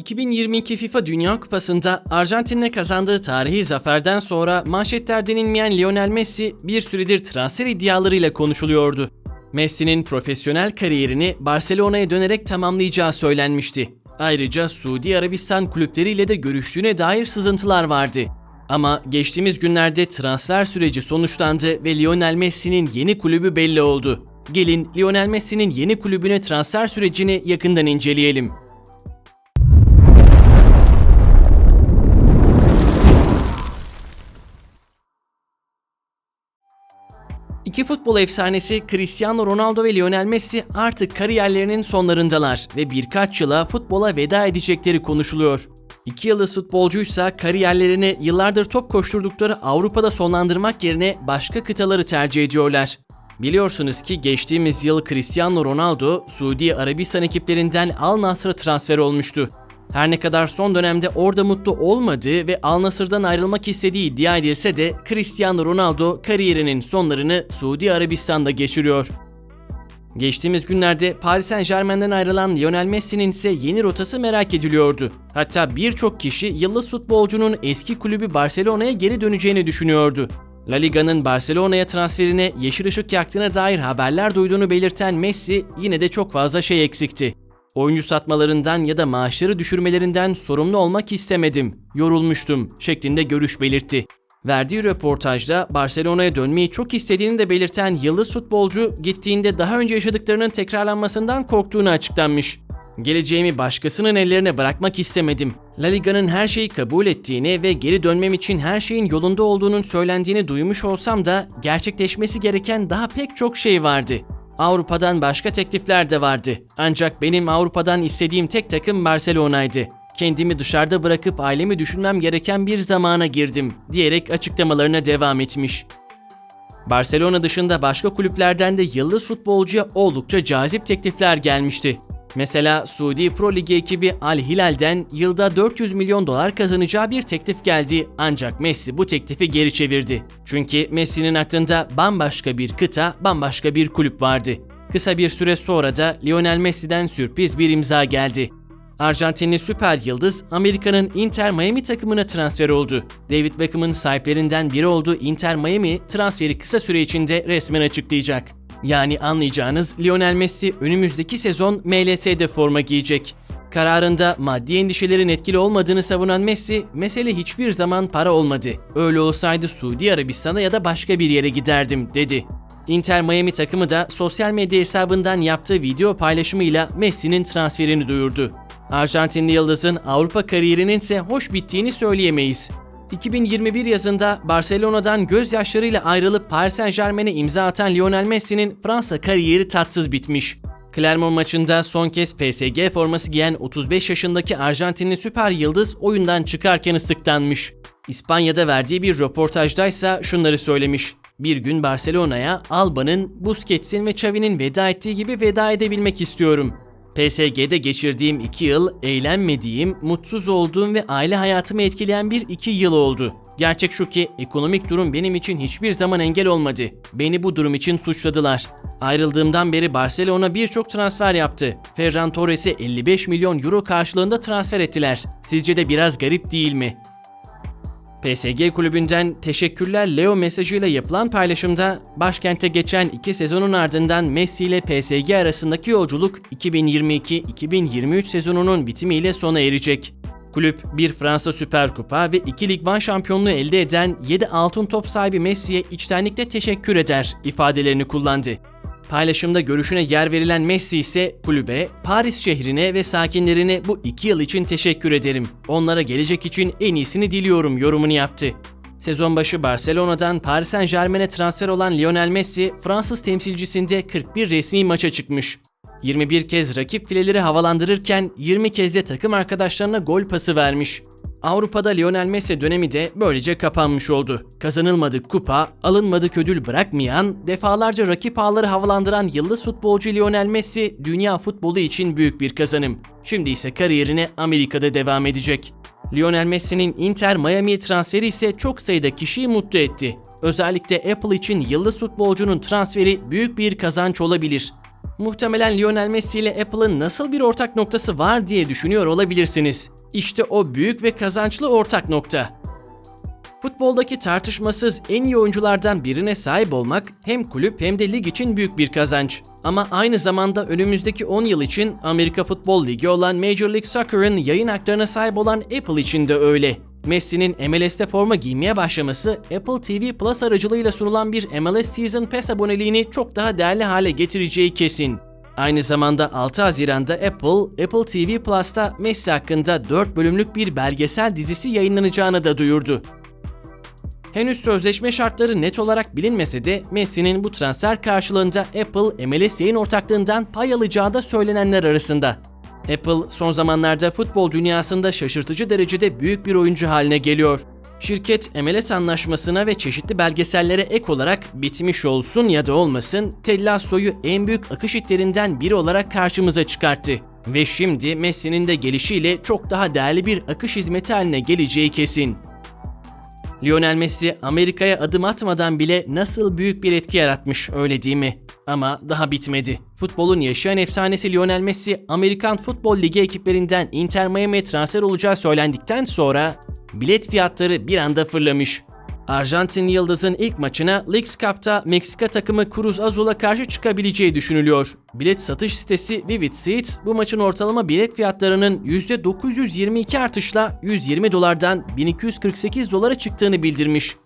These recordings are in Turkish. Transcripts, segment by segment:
2022 FIFA Dünya Kupası'nda Arjantin'le kazandığı tarihi zaferden sonra manşetlerden inmeyen Lionel Messi bir süredir transfer iddialarıyla konuşuluyordu. Messi'nin profesyonel kariyerini Barcelona'ya dönerek tamamlayacağı söylenmişti. Ayrıca Suudi Arabistan kulüpleriyle de görüştüğüne dair sızıntılar vardı. Ama geçtiğimiz günlerde transfer süreci sonuçlandı ve Lionel Messi'nin yeni kulübü belli oldu. Gelin Lionel Messi'nin yeni kulübüne transfer sürecini yakından inceleyelim. İki futbol efsanesi Cristiano Ronaldo ve Lionel Messi artık kariyerlerinin sonlarındalar ve birkaç yıla futbola veda edecekleri konuşuluyor. İki yıldız futbolcuysa kariyerlerini yıllardır top koşturdukları Avrupa'da sonlandırmak yerine başka kıtaları tercih ediyorlar. Biliyorsunuz ki geçtiğimiz yıl Cristiano Ronaldo Suudi Arabistan ekiplerinden Al Nassr'a transfer olmuştu. Her ne kadar son dönemde orada mutlu olmadığı ve Al Nassr'dan ayrılmak istediği iddia edilse de Cristiano Ronaldo kariyerinin sonlarını Suudi Arabistan'da geçiriyor. Geçtiğimiz günlerde Paris Saint Germain'den ayrılan Lionel Messi'nin ise yeni rotası merak ediliyordu. Hatta birçok kişi yıldız futbolcunun eski kulübü Barcelona'ya geri döneceğini düşünüyordu. La Liga'nın Barcelona'ya transferine yeşil ışık yaktığına dair haberler duyduğunu belirten Messi yine de çok fazla şey eksikti. Oyuncu satmalarından ya da maaşları düşürmelerinden sorumlu olmak istemedim, yorulmuştum şeklinde görüş belirtti. Verdiği röportajda Barcelona'ya dönmeyi çok istediğini de belirten yıldız futbolcu gittiğinde daha önce yaşadıklarının tekrarlanmasından korktuğunu açıklanmış. Geleceğimi başkasının ellerine bırakmak istemedim. La Liga'nın her şeyi kabul ettiğini ve geri dönmem için her şeyin yolunda olduğunun söylendiğini duymuş olsam da gerçekleşmesi gereken daha pek çok şey vardı. Avrupa'dan başka teklifler de vardı. Ancak benim Avrupa'dan istediğim tek takım Barcelona'ydı. Kendimi dışarıda bırakıp ailemi düşünmem gereken bir zamana girdim diyerek açıklamalarına devam etmiş. Barcelona dışında başka kulüplerden de yıldız futbolcuya oldukça cazip teklifler gelmişti. Mesela Suudi Pro Ligi ekibi Al Hilal'den yılda 400 milyon dolar kazanacağı bir teklif geldi ancak Messi bu teklifi geri çevirdi. Çünkü Messi'nin aklında bambaşka bir kıta, bambaşka bir kulüp vardı. Kısa bir süre sonra da Lionel Messi'den sürpriz bir imza geldi. Arjantinli süper yıldız Amerika'nın Inter Miami takımına transfer oldu. David Beckham'ın sahiplerinden biri olduğu Inter Miami transferi kısa süre içinde resmen açıklayacak. Yani anlayacağınız Lionel Messi önümüzdeki sezon MLS'de forma giyecek. Kararında maddi endişelerin etkili olmadığını savunan Messi, mesele hiçbir zaman para olmadı. Öyle olsaydı Suudi Arabistan'a ya da başka bir yere giderdim dedi. Inter Miami takımı da sosyal medya hesabından yaptığı video paylaşımıyla Messi'nin transferini duyurdu. Arjantinli yıldızın Avrupa kariyerinin ise hoş bittiğini söyleyemeyiz. 2021 yazında Barcelona'dan gözyaşlarıyla ayrılıp Paris Saint Germain'e imza atan Lionel Messi'nin Fransa kariyeri tatsız bitmiş. Clermont maçında son kez PSG forması giyen 35 yaşındaki Arjantinli süper yıldız oyundan çıkarken ıslıklanmış. İspanya'da verdiği bir röportajdaysa şunları söylemiş. Bir gün Barcelona'ya Alba'nın, Busquets'in ve Xavi'nin veda ettiği gibi veda edebilmek istiyorum. PSG'de geçirdiğim iki yıl eğlenmediğim, mutsuz olduğum ve aile hayatımı etkileyen bir iki yıl oldu. Gerçek şu ki ekonomik durum benim için hiçbir zaman engel olmadı. Beni bu durum için suçladılar. Ayrıldığımdan beri Barcelona birçok transfer yaptı. Ferran Torres'i 55 milyon euro karşılığında transfer ettiler. Sizce de biraz garip değil mi? PSG kulübünden teşekkürler Leo mesajıyla yapılan paylaşımda başkente geçen iki sezonun ardından Messi ile PSG arasındaki yolculuk 2022-2023 sezonunun bitimiyle sona erecek. Kulüp bir Fransa Süper Kupa ve 2 Lig 1 şampiyonluğu elde eden 7 altın top sahibi Messi'ye içtenlikle teşekkür eder ifadelerini kullandı. Paylaşımda görüşüne yer verilen Messi ise kulübe, Paris şehrine ve sakinlerine bu iki yıl için teşekkür ederim. Onlara gelecek için en iyisini diliyorum yorumunu yaptı. Sezon başı Barcelona'dan Paris Saint Germain'e transfer olan Lionel Messi, Fransız temsilcisinde 41 resmi maça çıkmış. 21 kez rakip fileleri havalandırırken 20 kez de takım arkadaşlarına gol pası vermiş. Avrupa'da Lionel Messi dönemi de böylece kapanmış oldu. Kazanılmadık kupa, alınmadık ödül bırakmayan, defalarca rakip ağları havalandıran yıldız futbolcu Lionel Messi dünya futbolu için büyük bir kazanım. Şimdi ise kariyerine Amerika'da devam edecek. Lionel Messi'nin Inter Miami transferi ise çok sayıda kişiyi mutlu etti. Özellikle Apple için yıldız futbolcunun transferi büyük bir kazanç olabilir. Muhtemelen Lionel Messi ile Apple'ın nasıl bir ortak noktası var diye düşünüyor olabilirsiniz. İşte o büyük ve kazançlı ortak nokta. Futboldaki tartışmasız en iyi oyunculardan birine sahip olmak hem kulüp hem de lig için büyük bir kazanç. Ama aynı zamanda önümüzdeki 10 yıl için Amerika Futbol Ligi olan Major League Soccer'ın yayın haklarına sahip olan Apple için de öyle. Messi'nin MLS'te forma giymeye başlaması Apple TV Plus aracılığıyla sunulan bir MLS Season Pass aboneliğini çok daha değerli hale getireceği kesin. Aynı zamanda 6 Haziran'da Apple, Apple TV Plus'ta Messi hakkında 4 bölümlük bir belgesel dizisi yayınlanacağını da duyurdu. Henüz sözleşme şartları net olarak bilinmese de Messi'nin bu transfer karşılığında Apple MLS yayın ortaklığından pay alacağı da söylenenler arasında. Apple son zamanlarda futbol dünyasında şaşırtıcı derecede büyük bir oyuncu haline geliyor. Şirket MLS anlaşmasına ve çeşitli belgesellere ek olarak bitmiş olsun ya da olmasın Ted Lasso'yu en büyük akış hitlerinden biri olarak karşımıza çıkarttı. Ve şimdi Messi'nin de gelişiyle çok daha değerli bir akış hizmeti haline geleceği kesin. Lionel Messi Amerika'ya adım atmadan bile nasıl büyük bir etki yaratmış öyle değil mi? Ama daha bitmedi. Futbolun yaşayan efsanesi Lionel Messi Amerikan Futbol Ligi ekiplerinden Inter Miami'ye transfer olacağı söylendikten sonra bilet fiyatları bir anda fırlamış. Arjantin Yıldız'ın ilk maçına Leagues Cup'ta Meksika takımı Cruz Azul'a karşı çıkabileceği düşünülüyor. Bilet satış sitesi Vivid Seats bu maçın ortalama bilet fiyatlarının %922 artışla 120 dolardan 1248 dolara çıktığını bildirmiş.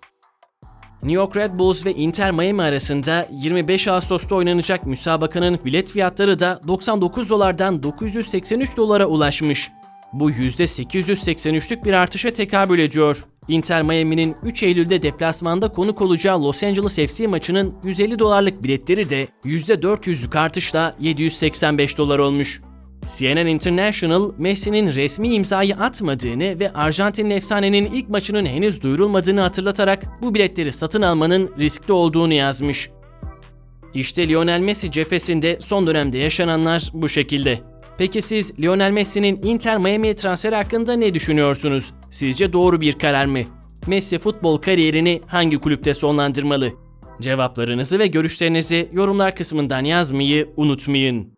New York Red Bulls ve Inter Miami arasında 25 Ağustos'ta oynanacak müsabakanın bilet fiyatları da 99 dolardan 983 dolara ulaşmış. Bu %883'lük bir artışa tekabül ediyor. Inter Miami'nin 3 Eylül'de deplasmanda konuk olacağı Los Angeles FC maçının 150 dolarlık biletleri de %400'lük artışla 785 dolar olmuş. CNN International, Messi'nin resmi imzayı atmadığını ve Arjantin efsanenin ilk maçının henüz duyurulmadığını hatırlatarak bu biletleri satın almanın riskli olduğunu yazmış. İşte Lionel Messi cephesinde son dönemde yaşananlar bu şekilde. Peki siz Lionel Messi'nin Inter Miami'ye transferi hakkında ne düşünüyorsunuz? Sizce doğru bir karar mı? Messi futbol kariyerini hangi kulüpte sonlandırmalı? Cevaplarınızı ve görüşlerinizi yorumlar kısmından yazmayı unutmayın.